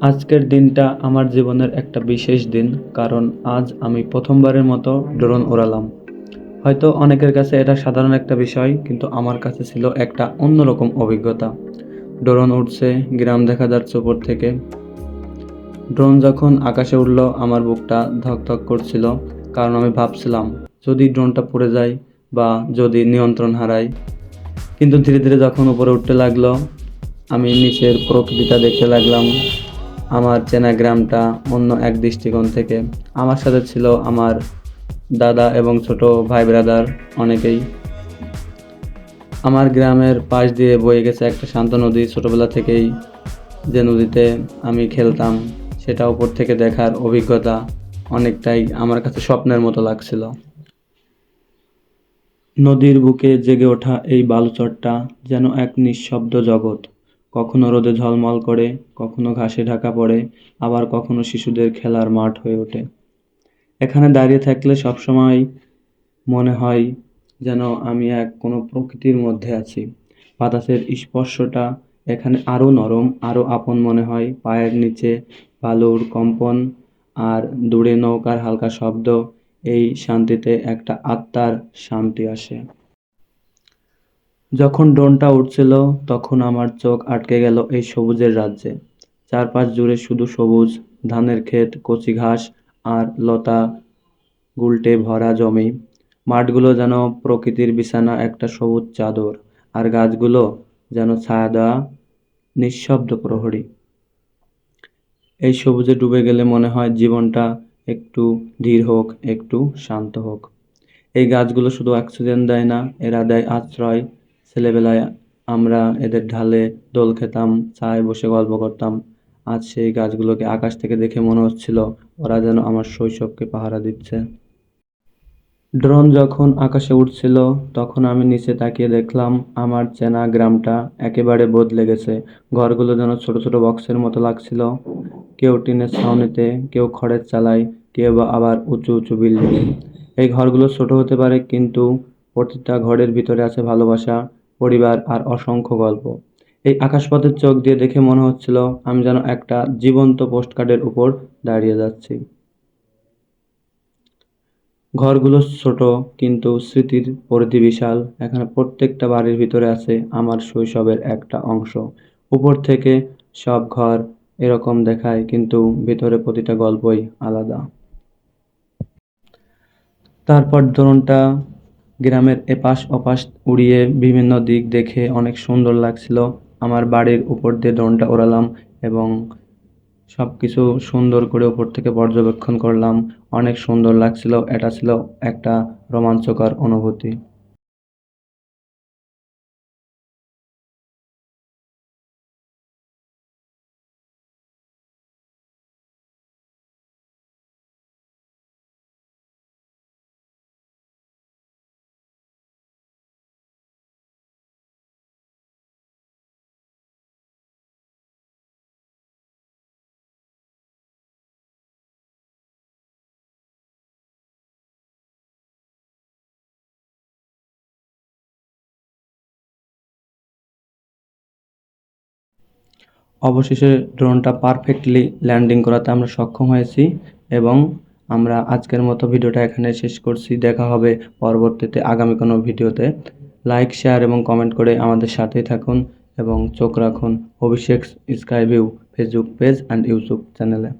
আজকের দিনটা আমার জীবনের একটা বিশেষ দিন, কারণ আজ আমি প্রথমবারের মতো ড্রোন ওড়ালাম হয়তো অনেকের কাছে এটা সাধারণ একটা বিষয়, কিন্তু আমার কাছে ছিল একটা অন্যরকম অভিজ্ঞতা। ড্রোন উঠছে গ্রাম দেখা যাচ্ছে উপর থেকে। ড্রোন যখন আকাশে উঠল আমার বুকটা ধকধক করছিল, কারণ আমি ভাবছিলাম, যদি ড্রোনটা পড়ে যায় বা যদি নিয়ন্ত্রণ হারায়। কিন্তু ধীরে ধীরে যখন উপরে উঠতে লাগল, আমি নিচের প্রকৃতিটা দেখতে লাগলাম। আমার চেনা গ্রামটা অন্য এক দৃষ্টিকোণ থেকে। আমার সাথে ছিল আমার দাদা এবং ছোট ভাই ব্রাদার অনেকেই। আমার গ্রামের পাশ দিয়ে বয়ে গেছে একটা শান্ত নদী ছোটবেলা থেকেই। যে নদীতে আমি খেলতাম, সেটা উপর থেকে দেখার অভিজ্ঞতা অনেকটাই আমার কাছে স্বপ্নের মতো লাগছিল। নদীর বুকে জেগে ওঠা এই বালুচরটা যেন এক নিঃশব্দ জগৎ। কখনো রোদে ঝলমল করে, কখনো ঘাসে ঢাকা পড়ে, আবার কখনো শিশুদের খেলার মাঠ হয়ে ওঠে। এখানে দাঁড়িয়ে থাকলে সবসময় মনে হয় যেন আমি এক কোনো প্রকৃতির মধ্যে আছি। বাতাসের স্পর্শটা এখানে আরও নরম, আরও আপন মনে হয়। পায়ের নিচে বালুর কম্পন আর দূরে নৌকার হালকা শব্দ, এই শান্তিতে একটা আত্মার শান্তি আসে। যখন ড্রোনটা উঠছিল, তখন আমার চোখ আটকে গেল এই সবুজের রাজ্যে। চারপাশ জুড়ে শুধু সবুজ, ধানের ক্ষেত, কচি ঘাস আর লতা গুলটে ভরা জমি। মাঠগুলো যেন প্রকৃতির বিছানা, একটা সবুজ চাদর, আর গাছগুলো যেন ছায়া দেওয়া নিঃশব্দ প্রহরী। এই সবুজে ডুবে গেলে মনে হয় জীবনটা একটু ধীর হোক, একটু শান্ত হোক। এই গাছগুলো শুধু অক্সিজেন দেয় না, এরা দেয় আশ্রয় ছেলেবেলায় আমরা এদের ঢালে দোল খেতাম ছায় বসে গল্প করতাম। আজ সেই গাছগুলোকে আকাশ থেকে দেখে মনে হচ্ছিল ওরা যেন আমার শৈশবকে পাহারা দিচ্ছে। ড্রোন যখন আকাশে উঠছিল তখন আমি নিচে তাকিয়ে দেখলাম আমার চেনা গ্রামটা একেবারে বদলে গেছে। ঘরগুলো যেন ছোট ছোট বক্সের মতো লাগছিল। কেউ টিনের ছাউনিতে, কেউ খড়ের চালায়, কেউ বা আবার উঁচু উঁচু বিল্ডিং। এই ঘরগুলো ছোট হতে পারে, কিন্তু প্রতিটা ঘরের ভিতরে আছে ভালোবাসা, পরিবার আর অসংখ্য গল্প। এই আকাশপথের চোখ দিয়ে দেখে মনে হচ্ছিল আমি যেন একটা জীবন্ত পোস্টকার্ডের উপর দাঁড়িয়ে যাচ্ছি। ঘরগুলো ছোট, কিন্তু স্মৃতির পরিধি বিশাল। এখানে প্রত্যেকটা বাড়ির ভিতরে আছে আমার শৈশবের একটা অংশ। উপর থেকে সব ঘর এরকম দেখায়, কিন্তু ভিতরে প্রতিটা গল্পই আলাদা। তারপর ড্রোনটা গ্রামের এপাশ ওপাশ উড়িয়ে বিভিন্ন দিক দেখে অনেক সুন্দর লাগছিল। আমার বাড়ির উপর দিয়ে ড্রোনটা ওড়ালাম এবং সব কিছু সুন্দর করে উপর থেকে পর্যবেক্ষণ করলাম। অনেক সুন্দর লাগছিল, এটা ছিল একটা রোমাঞ্চকর অনুভূতি। অবশেষে ড্রোনটা পারফেক্টলি ল্যান্ডিং করাতে আমরা সক্ষম হয়েছি এবং আমরা আজকের মতো ভিডিওটা এখানে শেষ করছি। দেখা হবে পরবর্তীতে আগামী কোনো ভিডিওতে। লাইক, শেয়ার এবং কমেন্ট করে আমাদের সাথেই থাকুন এবং চোখ রাখুন Abhishek skyview Facebook page and YouTube চ্যানেলে।